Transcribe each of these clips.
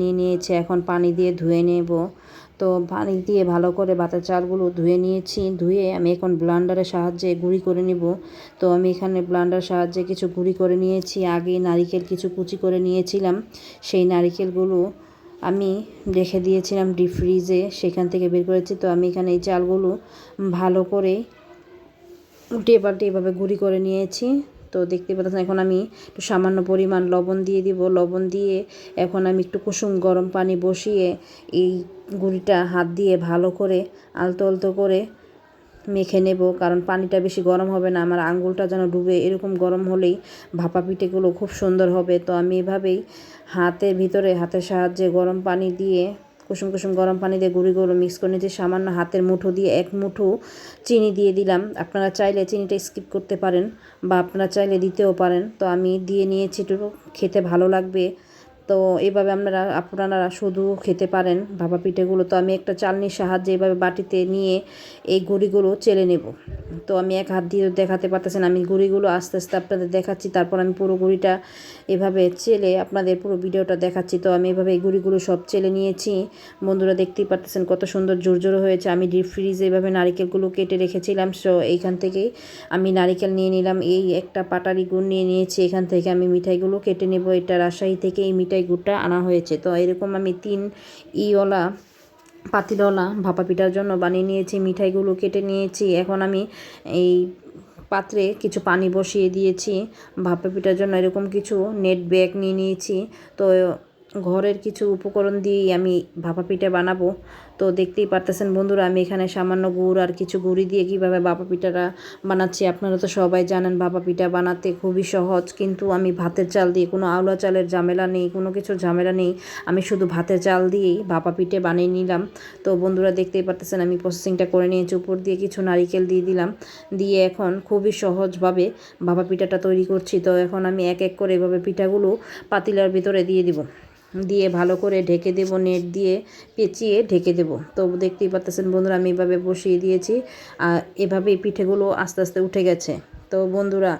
নিয়ে নিয়েছি, এখন পানি দিয়ে ধুয়ে নেব। তো পানি দিয়ে ভালো করে ভাতের চালগুলো ধুয়ে নিয়েছি, ধুয়ে আমি এখন ব্লান্ডারের সাহায্যে গুঁড়ি করে নিব। তো আমি এখানে ব্লান্ডার সাহায্যে কিছু গুঁড়ি করে নিয়েছি আগে নারিকেল কিছু কুচি করে নিয়েছিলাম। সেই নারিকেলগুলো আমি রেখে দিয়েছিলাম ডিপ ফ্রিজে সেখান থেকে বের করেছি। তো আমি এখানে এই চালগুলো ভালো করে উল্টে পাল্টে এভাবে গুঁড়ি করে নিয়েছি। তো দেখতে পাচ্ছেন, এখন আমি একটু সামান্য পরিমাণ লবণ দিয়ে দিব। লবণ দিয়ে এখন আমি একটু কুসুম গরম পানি বসিয়ে এই গুঁড়িটা হাত দিয়ে ভালো করে আলতো আলতো করে মেখে নেব, কারণ পানিটা বেশি গরম হবে না। আমার আঙ্গুলটা যেন ডুবে, এরকম গরম হলেই ভাপা পিঠেগুলো খুব সুন্দর হবে। তো আমি এভাবেই হাতের ভিতরে, হাতের সাহায্যে গরম পানি দিয়ে কুসুম কুসুম গরম পানি দিয়ে গুঁড়ি গুঁড়ো মিক্স করে নিয়েছি। সামান্য হাতের মুঠো দিয়ে এক মুঠো চিনি দিয়ে দিলাম। আপনারা চাইলে চিনিটা স্কিপ করতে পারেন বা আপনারা চাইলে দিতেও পারেন। তো আমি দিয়ে নিয়েছি, একটু খেতে ভালো লাগবে। তো এইভাবে আপনারা আপনারা শুধু খেতে পারেন ভাপা পিঠেগুলো। তো আমি একটা চালনির সাহায্যে এভাবে বাটিতে নিয়ে এই গুঁড়িগুলো চেলে নেব। তো আমি এক হাত দিয়ে দেখাতে পারতেছেন, আমি গুঁড়িগুলো আস্তে আস্তে আপনাদের দেখাচ্ছি, তারপর আমি পুরো গুঁড়িটা এভাবে চেলে আপনাদের পুরো ভিডিওটা দেখাচ্ছি। তো আমি এভাবে এই গুঁড়িগুলো সব চেলে নিয়েছি। বন্ধুরা দেখতেই পারতেছেন কত সুন্দর জোরজোরো হয়েছে। আমি ডিপ ফ্রিজে এভাবে নারিকেলগুলো কেটে রেখেছিলাম সো এইখান থেকেই আমি নারিকেল নিয়ে নিলাম। এই একটা পাটারি গুড় নিয়ে নিয়েছি, এখান থেকে আমি মিঠাইগুলো কেটে নেব। এটা রাজশাহী থেকে এই মিঠাই গুড়টা আনা হয়েছে। তো এরকম আমি তিন ইওলা পাতিলওয়ালা ভাপা পিঠার জন্য বানিয়ে নিয়েছি, মিঠাইগুলো কেটে নিয়েছি। এখন আমি এই পাত্রে কিছু পানি বসিয়ে দিয়েছি। ভাপা পিঠার জন্য এরকম কিছু নেট ব্যাগ নিয়ে নিয়েছি। তো ঘরের কিছু উপকরণ দিয়েই আমি ভাপা পিঠা বানাবো। তো দেখতেই পারতেছেন বন্ধুরা, আমি এখানে সামান্য গুড় আর কিছু গুঁড়ি দিয়ে কীভাবে ভাপা পিঠাটা বানাচ্ছি আপনারা তো সবাই জানেন ভাপা পিঠা বানাতে খুবই সহজ। কিন্তু আমি ভাতের চাল দিয়ে কোনো আওলা চালের ঝামেলা নেই, কোনো কিছু ঝামেলা নেই। আমি শুধু ভাতের চাল দিয়েই ভাপা পিঠে বানিয়ে নিলাম। তো বন্ধুরা দেখতেই পারতেছেন আমি প্রসেসিংটা করে নিয়েছি, উপর দিয়ে কিছু নারিকেল দিয়ে দিলাম। দিয়ে এখন খুবই সহজভাবে ভাপা পিঠাটা তৈরি করছি। তো এখন আমি এক এক করে এভাবে পিঠাগুলো পাতিলার ভিতরে দিয়ে দিব। দিয়ে ভালো করে ঢেকে দেব, নেট দিয়ে পেঁচিয়ে ঢেকে দেব। তো দেখতেই পাচ্ছেন বন্ধুরা, আমি এভাবে বসিয়ে দিয়েছি, আর এভাবেই পিঠেগুলো আস্তে আস্তে উঠে গেছে। তো বন্ধুরা,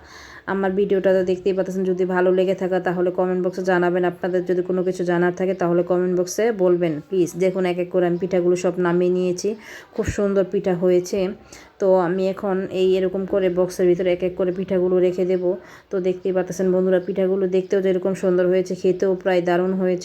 আমার ভিডিওটা তো দেখতেই পাচ্ছেন যদি ভালো লেগে থাকে তাহলে কমেন্ট বক্সে জানাবেন। আপনাদের যদি কোনো কিছু জানার থাকে তাহলে কমেন্ট বক্সে বলবেন প্লিজ দেখুন, এক এক করে আমি পিঠাগুলো সব নামিয়ে নিয়েছি, খুব সুন্দর পিঠা হয়েছে। তো আমি এখন এই এরকম করে বক্সের ভিতরে এক এক করে পিঠাগুলো রেখে দেব। তো দেখতেই পাচ্ছেন বন্ধুরা, পিঠাগুলো দেখতেও যেরকম সুন্দর হয়েছে, খেতেও প্রায় দারুণ হয়েছে।